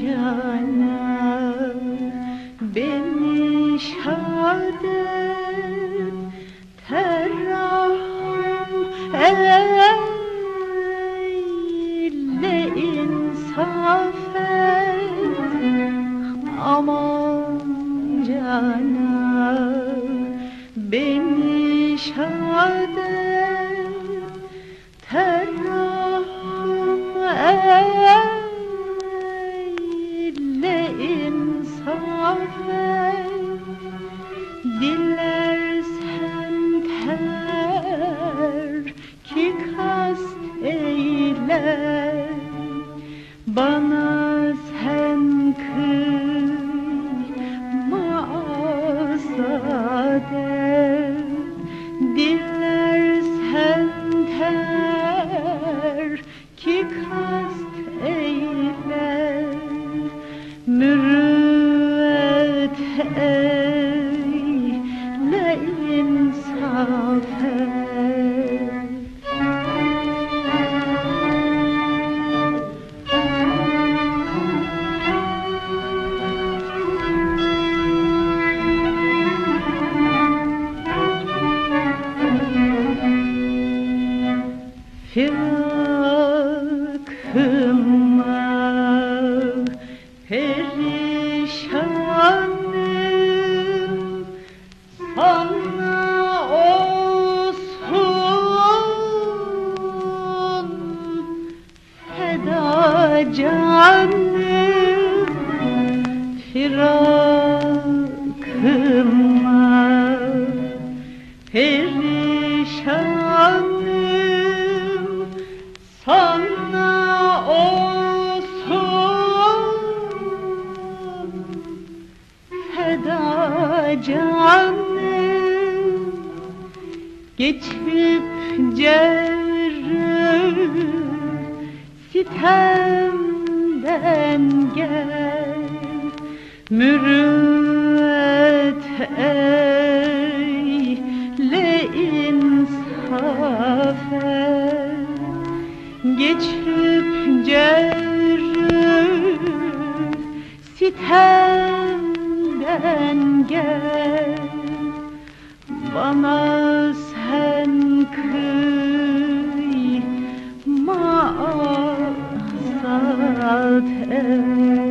cana beni şad et terahüm eyle insaf et. Aman cana beni şad dilersen ter ki kast eyle bana sen kıyma azade canım firakıma perişanım. Sana olsun feda canım geçip cerrü sitemden gel mürüvvet eyle insaf et. Geçip cerrü sitemden gel. Bana kıyma azat et